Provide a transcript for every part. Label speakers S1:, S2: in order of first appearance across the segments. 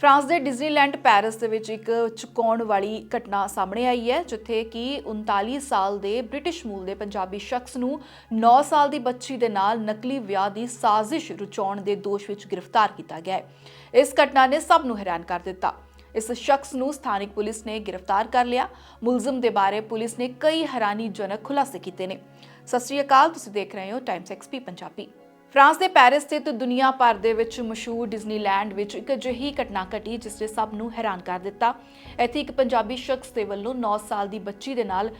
S1: France ਦੇ Disneyland Paris ਦੇ ਵਿੱਚ ਇੱਕ ਚੁਕਾਉਣ ਵਾਲੀ ਘਟਨਾ ਸਾਹਮਣੇ ਆਈ ਹੈ, ਜਿੱਥੇ ਕਿ 39 ਸਾਲ ਦੇ ਬ੍ਰਿਟਿਸ਼ ਮੂਲ ਦੇ ਪੰਜਾਬੀ ਸ਼ਖਸ ਨੂੰ 9 ਸਾਲ ਦੀ ਬੱਚੀ ਦੇ ਨਾਲ ਨਕਲੀ ਵਿਆਹ ਦੀ ਸਾਜ਼ਿਸ਼ ਰਚਾਉਣ ਦੇ ਦੋਸ਼ ਵਿੱਚ ਗ੍ਰਿਫਤਾਰ ਕੀਤਾ ਗਿਆ ਹੈ। ਇਸ ਘਟਨਾ ਨੇ ਸਭ ਨੂੰ ਹੈਰਾਨ ਕਰ ਦਿੱਤਾ। ਇਸ ਸ਼ਖਸ ਨੂੰ ਸਥਾਨਕ ਪੁਲਿਸ ਨੇ ਗ੍ਰਿਫਤਾਰ ਕਰ ਲਿਆ। ਮੁਲਜ਼ਮ ਦੇ ਬਾਰੇ ਪੁਲਿਸ ਨੇ ਕਈ ਹੈਰਾਨੀਜਨਕ ਖੁਲਾਸੇ ਕੀਤੇ ਨੇ। ਸਤਿ ਸ਼੍ਰੀ ਅਕਾਲ, ਤੁਸੀਂ ਦੇਖ ਰਹੇ ਹੋ ਟਾਈਮਸ ਐਕਸਪੀ ਪੰਜਾਬੀ। ਫਰਾਂਸ ਦੇ ਪੈਰਿਸ ਸਥਿਤ ਦੁਨੀਆ ਭਰ ਦੇ ਵਿੱਚ ਮਸ਼ਹੂਰ ਡਿਜ਼ਨੀਲੈਂਡ ਵਿੱਚ ਇੱਕ ਅਜਿਹੀ ਘਟਨਾ ਘਟੀ ਜਿਸ ਨੇ ਸਭ ਨੂੰ ਹੈਰਾਨ ਕਰ ਦਿੱਤਾ। ਇੱਥੇ ਇੱਕ ਪੰਜਾਬੀ ਸ਼ਖਸ ਦੇ ਵੱਲੋਂ 9 ਸਾਲ ਦੀ ਬੱਚੀ ਦੇ ਨਾਲ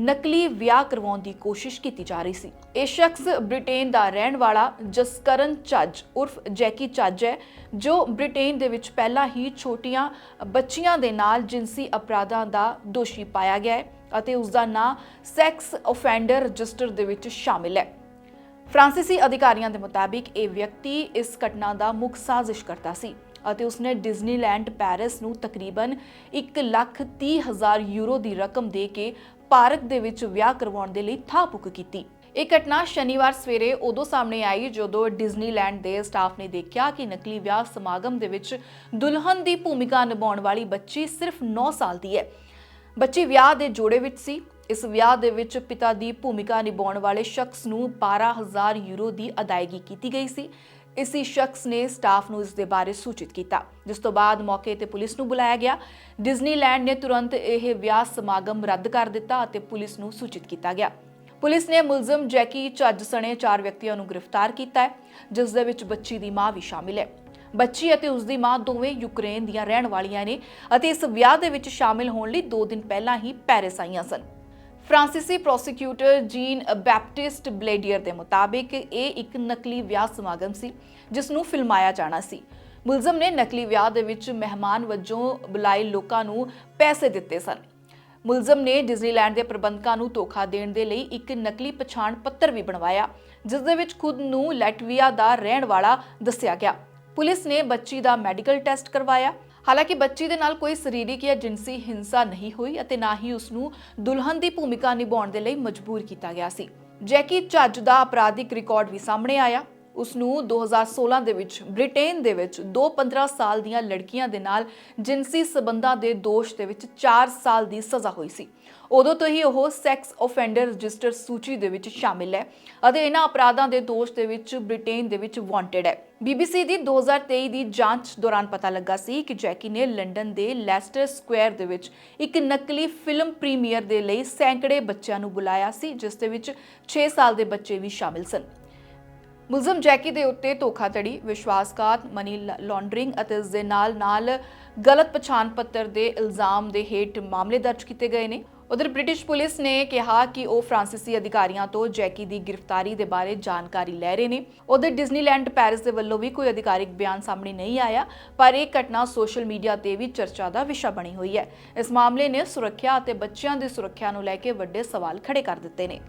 S1: ਨਕਲੀ ਵਿਆਹ ਕਰਵਾਉਣ ਦੀ ਕੋਸ਼ਿਸ਼ ਕੀਤੀ ਜਾ ਰਹੀ ਸੀ। ਇਹ ਸ਼ਖਸ ਬ੍ਰਿਟੇਨ ਦਾ ਰਹਿਣ ਵਾਲਾ ਜਸਕਰਨ ਚੱਜ ਉਰਫ ਜੈਕੀ ਚੱਜ ਹੈ, ਜੋ ਬ੍ਰਿਟੇਨ ਦੇ ਵਿੱਚ ਪਹਿਲਾਂ ਹੀ ਛੋਟੀਆਂ ਬੱਚੀਆਂ ਦੇ ਨਾਲ ਜਿੰਸੀ ਅਪਰਾਧਾਂ ਦਾ ਦੋਸ਼ੀ ਪਾਇਆ ਗਿਆ ਹੈ ਅਤੇ ਉਸ ਦਾ ਨਾਂ ਸੈਕਸ ਆਫੈਂਡਰ ਰਜਿਸਟਰ ਦੇ ਵਿੱਚ ਸ਼ਾਮਿਲ ਹੈ। ਫ੍ਰਾਂਸੀਸੀ ਅਧਿਕਾਰੀਆਂ ਦੇ ਮੁਤਾਬਿਕ ਇਹ ਵਿਅਕਤੀ ਇਸ ਘਟਨਾ ਦਾ ਮੁੱਖ ਸਾਜ਼ਿਸ਼ ਕਰਤਾ ਸੀ ਅਤੇ ਉਸਨੇ ਡਿਜ਼ਨੀਲੈਂਡ ਪੈਰਿਸ ਨੂੰ ਤਕਰੀਬਨ 1,30,000 ਯੂਰੋ ਦੀ ਰਕਮ ਦੇ ਕੇ ਪਾਰਕ ਦੇ ਵਿੱਚ ਵਿਆਹ ਕਰਵਾਉਣ ਦੇ ਲਈ ਥਾਂ ਬੁੱਕ ਕੀਤੀ। ਇਹ ਘਟਨਾ ਸ਼ਨੀਵਾਰ ਸਵੇਰੇ ਉਦੋਂ ਸਾਹਮਣੇ ਆਈ ਜਦੋਂ ਡਿਜ਼ਨੀਲੈਂਡ ਦੇ ਸਟਾਫ ਨੇ ਦੇਖਿਆ ਕਿ ਨਕਲੀ ਵਿਆਹ ਸਮਾਗਮ ਦੇ ਵਿੱਚ ਦੁਲਹਨ ਦੀ ਭੂਮਿਕਾ ਨਿਭਾਉਣ ਵਾਲੀ ਬੱਚੀ ਸਿਰਫ 9 ਸਾਲ ਦੀ ਹੈ। ਬੱਚੀ ਵਿਆਹ ਦੇ ਜੋੜੇ ਵਿੱਚ ਸੀ। ਇਸ ਵਿਆਹ ਦੇ ਵਿੱਚ ਪਿਤਾ ਦੀ ਭੂਮਿਕਾ ਨਿਭਾਉਣ ਵਾਲੇ ਸ਼ਖਸ ਨੂੰ 12000 ਯੂਰੋ ਦੀ ਅਦਾਇਗੀ ਕੀਤੀ ਗਈ ਸੀ। ਇਸੀ ਸ਼ਖਸ ਨੇ ਸਟਾਫ ਨੂੰ ਇਸ ਦੇ ਬਾਰੇ ਸੂਚਿਤ ਕੀਤਾ, ਜਿਸ ਤੋਂ ਬਾਅਦ ਮੌਕੇ ਤੇ ਪੁਲਿਸ ਨੂੰ ਬੁਲਾਇਆ ਗਿਆ। ਡਿਜ਼ਨੀਲੈਂਡ ਨੇ ਤੁਰੰਤ ਇਹ ਵਿਆਹ ਸਮਾਗਮ ਰੱਦ ਕਰ ਦਿੱਤਾ ਅਤੇ ਪੁਲਿਸ ਨੂੰ ਸੂਚਿਤ ਕੀਤਾ ਗਿਆ। ਪੁਲਿਸ ਨੇ ਮੁਲਜ਼ਮ ਜੈਕੀ ਚੱਜ ਸਣੇ ਚਾਰ ਵਿਅਕਤੀਆਂ ਨੂੰ ਗ੍ਰਿਫਤਾਰ ਕੀਤਾ ਹੈ, ਜਿਸ ਦੇ ਵਿੱਚ ਬੱਚੀ ਦੀ ਮਾਂ ਵੀ ਸ਼ਾਮਿਲ ਹੈ। ਬੱਚੀ ਅਤੇ ਉਸ ਦੀ ਮਾਂ ਦੋਵੇਂ ਯੂਕਰੇਨ ਦੀਆਂ ਰਹਿਣ ਵਾਲੀਆਂ ਨੇ ਅਤੇ ਇਸ ਵਿਆਹ ਦੇ ਵਿੱਚ ਸ਼ਾਮਿਲ ਹੋਣ ਲਈ 2 ਦਿਨ ਪਹਿਲਾਂ ਹੀ ਪੈਰਿਸ ਆਈਆਂ ਸਨ। ਫ੍ਰਾਂਸੀਸੀ ਪ੍ਰੋਸੀਕਿਊਟਰ ਜੀਨ ਬੈਪਟਿਸਟ ਬਲੇਡੀਅਰ ਦੇ ਮੁਤਾਬਿਕ ਇਹ ਇੱਕ ਨਕਲੀ ਵਿਆਹ ਸਮਾਗਮ ਸੀ, ਜਿਸ ਨੂੰ ਫਿਲਮਾਇਆ ਜਾਣਾ ਸੀ। ਮੁਲਜ਼ਮ ਨੇ ਨਕਲੀ ਵਿਆਹ ਦੇ ਵਿੱਚ ਮਹਿਮਾਨ ਵਜੋਂ ਬੁਲਾਏ ਲੋਕਾਂ ਨੂੰ ਪੈਸੇ ਦਿੱਤੇ ਸਨ। ਮੁਲਜ਼ਮ ਨੇ ਡਿਜ਼ਨੀਲੈਂਡ ਦੇ ਪ੍ਰਬੰਧਕਾਂ ਨੂੰ ਧੋਖਾ ਦੇਣ ਦੇ ਲਈ ਇੱਕ ਨਕਲੀ ਪਛਾਣ ਪੱਤਰ ਵੀ ਬਣਵਾਇਆ, ਜਿਸ ਦੇ ਵਿੱਚ ਖੁਦ ਨੂੰ ਲੈਟਵੀਆ ਦਾ ਰਹਿਣ ਵਾਲਾ ਦੱਸਿਆ ਗਿਆ। ਪੁਲਿਸ ਨੇ ਬੱਚੀ ਦਾ ਮੈਡੀਕਲ ਟੈਸਟ ਕਰਵਾਇਆ। ਹਾਲਾਂਕਿ ਬੱਚੀ ਦੇ ਨਾਲ ਕੋਈ ਸਰੀਰਕ ਜਾਂ ਜਿੰਸੀ ਹਿੰਸਾ ਨਹੀਂ ਹੋਈ ਅਤੇ ਨਾ ਹੀ ਉਸ ਨੂੰ ਦੁਲਹਨ ਦੀ ਭੂਮਿਕਾ ਨਿਭਾਉਣ ਦੇ ਲਈ ਮਜਬੂਰ ਕੀਤਾ ਗਿਆ ਸੀ। ਜੈਕੀ ਚੱਜ ਦਾ ਅਪਰਾਧਿਕ ਰਿਕਾਰਡ ਵੀ ਸਾਹਮਣੇ ਆਇਆ। ਉਸ ਨੂੰ 2016 ਦੇ ਵਿੱਚ ਬ੍ਰਿਟੇਨ ਦੇ ਵਿੱਚ ਦੋ 15 ਸਾਲ ਦੀਆਂ ਲੜਕੀਆਂ ਦੇ ਨਾਲ ਜਿੰਸੀ ਸਬੰਧਾਂ ਦੇ ਦੋਸ਼ ਦੇ ਵਿੱਚ 4 ਸਾਲ ਦੀ ਸਜ਼ਾ ਹੋਈ ਸੀ। ਉਦੋਂ ਤੋਂ ਹੀ ਉਹ ਸੈਕਸ ਆਫੈਂਡਰ ਰਜਿਸਟਰ ਸੂਚੀ ਦੇ ਵਿੱਚ ਸ਼ਾਮਿਲ ਹੈ ਅਤੇ ਇਹਨਾਂ ਅਪਰਾਧਾਂ ਦੇ ਦੋਸ਼ ਦੇ ਵਿੱਚ ਬ੍ਰਿਟੇਨ ਦੇ ਵਿੱਚ ਵਾਂਟਡ ਹੈ। BBC ਦੀ 2023 ਦੀ ਜਾਂਚ ਦੌਰਾਨ ਪਤਾ ਲੱਗਾ ਸੀ ਕਿ ਜੈਕੀ ਨੇ ਲੰਡਨ ਦੇ ਲੈਸਟਰ ਸਕੁਅਰ ਦੇ ਵਿੱਚ ਇੱਕ ਨਕਲੀ ਫਿਲਮ ਪ੍ਰੀਮੀਅਰ ਦੇ ਲਈ ਸੈਂਕੜੇ ਬੱਚਿਆਂ ਨੂੰ ਬੁਲਾਇਆ ਸੀ, ਜਿਸ ਦੇ ਵਿੱਚ 6 ਸਾਲ ਦੇ ਬੱਚੇ ਵੀ ਸ਼ਾਮਿਲ ਸਨ। ਮੁਲਜ਼ਮ ਜੈਕੀ ਦੇ ਉੱਤੇ ਧੋਖਾਧੜੀ, ਵਿਸ਼ਵਾਸਘਾਤ ਮਨੀ ਲਾਂਡਰਿੰਗ ਅਤੇ ਇਸ ਦੇ ਨਾਲ ਨਾਲ ਗਲਤ ਪਛਾਣ ਪੱਤਰ ਦੇ ਇਲਜ਼ਾਮ ਦੇ ਹੇਠ ਮਾਮਲੇ ਦਰਜ ਕੀਤੇ ਗਏ ਨੇ। ਉਧਰ ਬ੍ਰਿਟਿਸ਼ ਪੁਲਿਸ ਨੇ ਕਿਹਾ ਕਿ ਉਹ ਫ੍ਰਾਂਸੀਸੀ ਅਧਿਕਾਰੀਆਂ ਤੋਂ ਜੈਕੀ ਦੀ ਗ੍ਰਿਫਤਾਰੀ ਦੇ ਬਾਰੇ ਜਾਣਕਾਰੀ ਲੈ ਰਹੇ ਨੇ। ਉਧਰ ਡਿਜ਼ਨੀਲੈਂਡ ਪੈਰਿਸ ਦੇ ਵੱਲੋਂ ਵੀ ਕੋਈ ਅਧਿਕਾਰਿਕ ਬਿਆਨ ਸਾਹਮਣੇ ਨਹੀਂ ਆਇਆ, ਪਰ ਇਹ ਘਟਨਾ ਸੋਸ਼ਲ ਮੀਡੀਆ ਤੇ ਵੀ ਚਰਚਾ ਦਾ ਵਿਸ਼ਾ ਬਣੀ ਹੋਈ ਹੈ। ਇਸ ਮਾਮਲੇ ਨੇ ਸੁਰੱਖਿਆ ਅਤੇ ਬੱਚਿਆਂ ਦੀ ਸੁਰੱਖਿਆ ਨੂੰ ਲੈ ਕੇ ਵੱਡੇ ਸਵਾਲ ਖੜੇ ਕਰ ਦਿੱਤੇ ਨੇ।